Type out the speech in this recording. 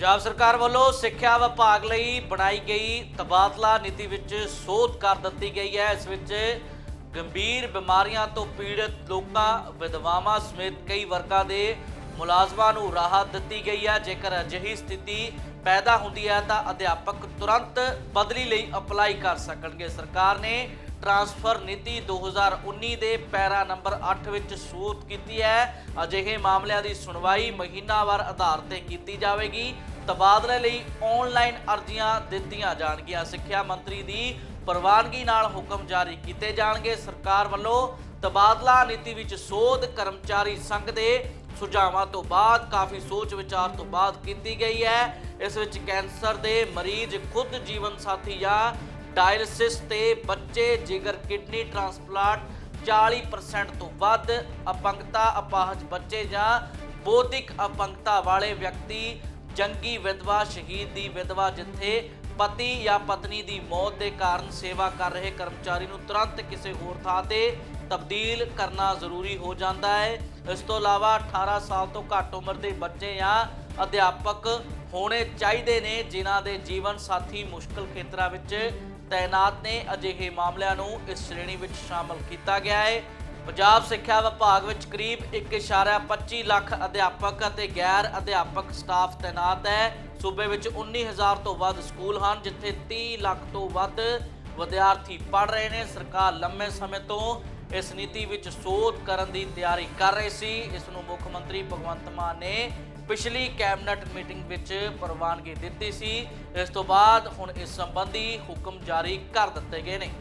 ਪੰਜਾਬ ਸਰਕਾਰ ਵੱਲੋਂ ਸਿੱਖਿਆ ਵਿਭਾਗ ਲਈ ਬਣਾਈ ਗਈ ਤਬਾਦਲਾ ਨੀਤੀ ਵਿੱਚ ਸੋਧ ਕਰ ਦਿੱਤੀ ਗਈ ਹੈ। ਇਸ ਵਿੱਚ ਗੰਭੀਰ ਬਿਮਾਰੀਆਂ ਤੋਂ ਪੀੜਤ ਲੋਕਾਂ, ਵਿਧਵਾਵਾਂ ਸਮੇਤ ਕਈ ਵਰਗਾਂ ਦੇ ਮੁਲਾਜ਼ਮਾਂ ਨੂੰ ਰਾਹਤ ਦਿੱਤੀ ਗਈ ਹੈ। ਜੇਕਰ ਅਜਿਹੀ ਸਥਿਤੀ ਪੈਦਾ ਹੁੰਦੀ ਹੈ ਤਾਂ ਅਧਿਆਪਕ ਤੁਰੰਤ ਬਦਲੀ ਲਈ ਅਪਲਾਈ ਕਰ ਸਕਣਗੇ। ਸਰਕਾਰ ਨੇ ਟਰਾਂਸਫਰ ਨੀਤੀ 2019 ਦੇ ਪੈਰਾ ਨੰਬਰ 8 ਵਿੱਚ ਸੂਤ ਕੀਤੀ ਹੈ। ਅਜਿਹੇ ਮਾਮਲਿਆਂ ਦੀ ਸੁਣਵਾਈ ਮਹੀਨਾਵਾਰ ਆਧਾਰ ਤੇ ਕੀਤੀ ਜਾਵੇਗੀ। ਤਬਾਦਲੇ ਲਈ ਆਨਲਾਈਨ ਅਰਜ਼ੀਆਂ ਦਿੱਤੀਆਂ ਜਾਣਗੀਆਂ। ਸਿੱਖਿਆ ਮੰਤਰੀ ਦੀ ਪ੍ਰਵਾਨਗੀ ਨਾਲ ਹੁਕਮ ਜਾਰੀ ਕੀਤੇ ਜਾਣਗੇ। ਸਰਕਾਰ ਵੱਲੋਂ ਤਬਾਦਲਾ ਨੀਤੀ ਵਿੱਚ ਸੋਧ ਕਰਮਚਾਰੀ ਸੰਘ ਦੇ ਸੁਝਾਵਾਂ ਤੋਂ ਬਾਅਦ ਕਾਫੀ ਸੋਚ ਵਿਚਾਰ ਤੋਂ ਬਾਅਦ ਕੀਤੀ ਗਈ ਹੈ। ਇਸ ਵਿੱਚ ਕੈਂਸਰ ਦੇ ਮਰੀਜ਼, ਖੁਦ ਜੀਵਨ ਸਾਥੀ ਜਾਂ ਡਾਇਲਿਸਿਸ ਤੇ ਬੱਚੇ, ਜਿਗਰ, ਕਿਡਨੀ ਟ੍ਰਾਂਸਪਲਾਂਟ 40% ਤੋਂ ਵੱਧ ਅਪੰਗਤਾ ਅਪਾਹਜ ਬੱਚੇ ਜਾਂ ਬੌਧਿਕ ਅਪੰਗਤਾ ਵਾਲੇ ਵਿਅਕਤੀ ਜੰਗੀ ਵਿਧਵਾ, ਸ਼ਹੀਦ ਦੀ ਵਿਧਵਾ ਜਿੱਥੇ ਪਤੀ ਜਾਂ ਪਤਨੀ ਦੀ ਮੌਤ ਦੇ ਕਾਰਨ ਸੇਵਾ ਕਰ ਰਹੇ ਕਰਮਚਾਰੀ ਨੂੰ ਤੁਰੰਤ ਕਿਸੇ ਹੋਰ ਥਾਂ ਤੇ ਤਬਦੀਲ ਕਰਨਾ ਜ਼ਰੂਰੀ ਹੋ ਜਾਂਦਾ ਹੈ। ਇਸ ਤੋਂ ਇਲਾਵਾ 18 ਸਾਲ ਤੋਂ ਘੱਟ ਉਮਰ ਦੇ ਬੱਚੇ ਜਾਂ ਅਧਿਆਪਕ ਹੋਣੇ ਚਾਹੀਦੇ ਨੇ, ਜਿਨ੍ਹਾਂ ਦੇ ਜੀਵਨ ਸਾਥੀ ਮੁਸ਼ਕਲ ਖੇਤਰਾਂ ਵਿੱਚ ਤਾਇਨਾਤ ਨੇ। ਅਜਿਹੇ ਮਾਮਲਿਆਂ ਨੂੰ ਇਸ ਸ਼੍ਰੇਣੀ ਵਿੱਚ ਸ਼ਾਮਲ ਕੀਤਾ ਗਿਆ ਹੈ। ਪੰਜਾਬ ਸਿੱਖਿਆ ਵਿਭਾਗ ਵਿੱਚ ਕਰੀਬ 1.25 ਲੱਖ ਅਧਿਆਪਕ ਅਤੇ ਗੈਰ ਅਧਿਆਪਕ ਸਟਾਫ ਤਾਇਨਾਤ ਹੈ। ਸੂਬੇ ਵਿੱਚ 19000 ਤੋਂ ਵੱਧ ਸਕੂਲ ਹਨ, ਜਿੱਥੇ 30 ਲੱਖ ਤੋਂ ਵੱਧ ਵਿਦਿਆਰਥੀ ਪੜ੍ਹ ਰਹੇ ਨੇ। ਸਰਕਾਰ ਲੰਮੇ ਸਮੇਂ ਤੋਂ ਇਸ ਨੀਤੀ ਵਿੱਚ ਸੋਧ ਕਰਨ ਦੀ ਤਿਆਰੀ ਕਰ ਰਹੀ ਸੀ। ਇਸ ਨੂੰ ਮੁੱਖ ਮੰਤਰੀ ਭਗਵੰਤ ਮਾਨ ਨੇ ਪਿਛਲੀ ਕੈਬਨਿਟ ਮੀਟਿੰਗ ਵਿੱਚ ਪ੍ਰਵਾਨਗੀ ਦਿੱਤੀ ਸੀ। ਇਸ ਤੋਂ ਬਾਅਦ ਹੁਣ ਇਸ ਸੰਬੰਧੀ ਹੁਕਮ ਜਾਰੀ ਕਰ ਦਿੱਤੇ ਗਏ ਨੇ।